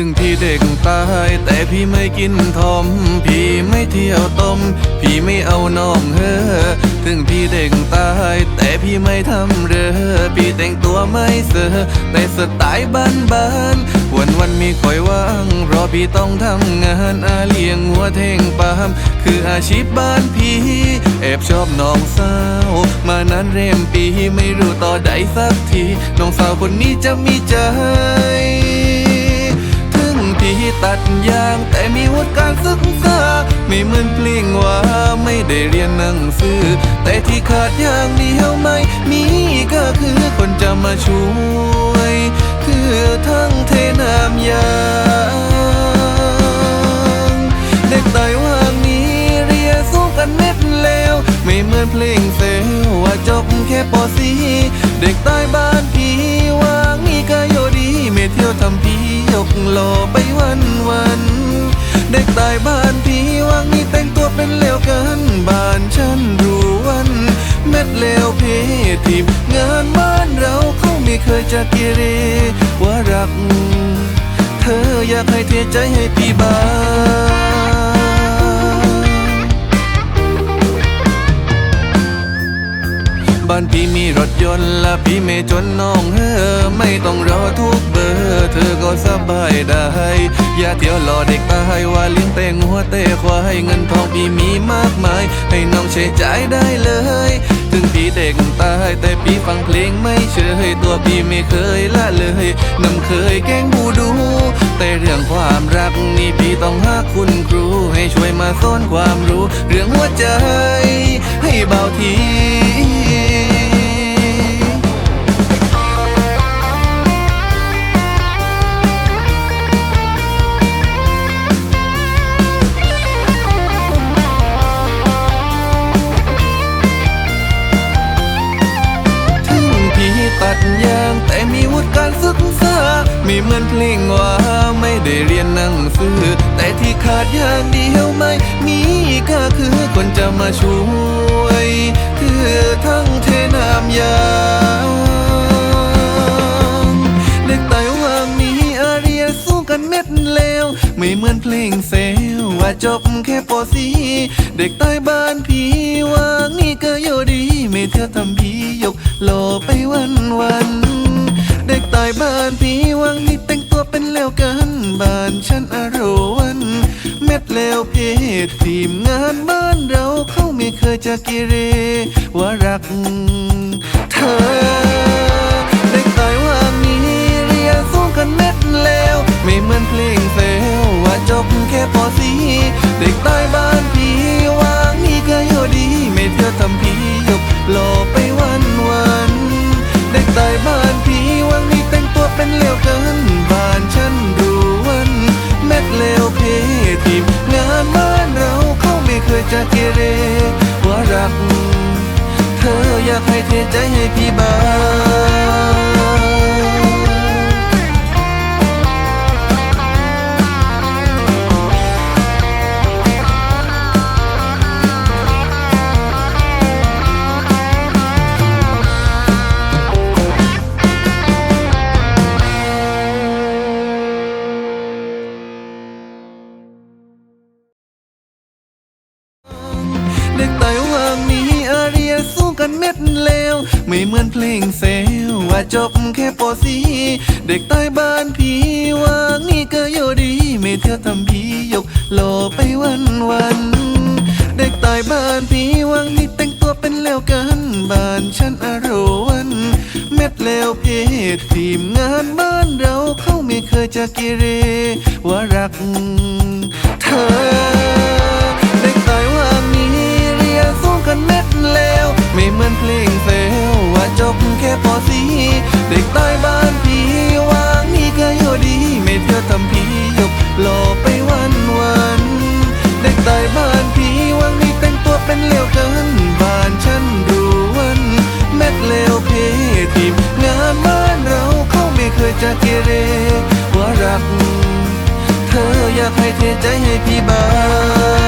ถึงพี่เด็กตาย แต่พี่ไม่กินทอม พี่ไม่เที่ยวต้ม พี่ไม่เอาน้องเฮอถึงพี่เด็กตาย แต่พี่ไม่ทำเรือพี่แต่งตัวไม่เสือแต่สไตล์บ้านบ้านวันวันมีคอยว่าง เพราะพี่ต้องทำงานอาเลี้ยงหัวเท่งปามคืออาชีพบ้านพี่ แอบชอบน้องสาว มานานเรมปีไม่รู้ต่อใดสักที น้องสาวคนนี้จะมีใจ ตัดยาง แต่มีวุฒิการศึกษา ไม่เหมือนเพลงว่าไม่ได้เรียนหนังสือ แต่ที่ขาดอย่างเดียวไม่มีก็คือคนจะมาช่วย คือทั้งเทน้ำยางเด็กต่อยว่างนี้เรียนสู้กันเม็ดแล้ว ไม่เหมือนเพลงเซลว่าจบแค่ปอสีเด็กใต้บ้านพี่ว่าง เที่ยวทำพี่ยกโลไปวันวันเด็กตายบ้านพี่ว่างนี่แต่งตัวเป็นเลวกันบ้านฉันรู้วัน เม็ดเลวเพทีมงานบ้านเราเขาไม่เคยจะเกเรว่ารัก เธออยากให้เทใจให้พี่บ้าง บ้านพี่มีรถยนต์และพี่ไม่จนน้องเฮอไม่ต้องรอทุกเบอร์เธอก็สบายได้ อย่าเที่ยวรอเด็กตายว่าเลี้ยงเต่งหัวเตะควายเงินทองพี่มีมากมาย ให้น้องใช้จ่ายได้เลย ถึงพี่เด็กตายแต่พี่ฟังเพลงไม่เชยตัวพี่ไม่เคยละเลยน้ำเคยแกงบูดู แต่เรื่องความรักนี่พี่ต้องหาคุณครู ให้ช่วยมาสอนความรู้ เรื่องหัวใจ ให้เบาที เหมือนเพลงว่าไม่ได้เรียนหนังสือ แต่ที่ขาดอย่างเดียวไม่มีก็คือคนจะมาช่วยคือทั้งเทน้ำยางเด็กไต้หวันมีอาเรียสู้กันเม็ดแล้ว ไม่เหมือนเพลงเซลว่าจบแค่ปอสีเด็กใต้บ้านพี่ว่างนี่ก็โยดี ไม่เที่ยวทำพี่ยกโลไปวันวัน ๆเด็กใต้บ้านพี่ว่างนี่แต่งตัวเป็นแล้วกันบ้านฉันอารวันเม็ดแล้วเพศทีมงานบ้านเราเขาไม่เคยจะเกเรว่ารักเธอเด็กตายว่ามีเรียนสู้กันเม็ดแล้วไม่เหมือนเพลงเซลว่าจบแค่ปอสีเด็กตายบ้านพี่วางนี่ก็โยดี ไม่เที่ยวทำพี่ยกโลไป จะเกเรว่ารัก เธออยากให้เทใจให้พี่บ้าง เด็กไต้หวันมีอาเรียสู้กันเม็ดแล้วไม่เหมือนเพลงเซลว่าจบแค่ปอสีเด็กใต้บ้านพี่ว่างนี่ก็โยดี ไม่เที่ยวทำพี่ยกโลไปวันวันเด็กใต้บ้านพี่ว่างนี่แต่งตัวเป็นแล้วกันบ้านฉันอารวันเม็ดแล้วเพศทีมงานบ้านเราเขาไม่เคยจะเกเรว่ารักเธอ ว่าจบแค่ปอสี เด็กตายบ้านพี่วางนี่ก็โยดี ไม่เที่ยวทำพี่ยกโลไปวันวัน เด็กตายบ้านพี่วางนี่แต่งตัวเป็นเลวเกินบ้านฉันรู้วันเม็ดเลวเพทีมงานบ้านเราเขาไม่เคยจะเกเรว่ารัก เธออยากให้เทใจให้พี่บ้าง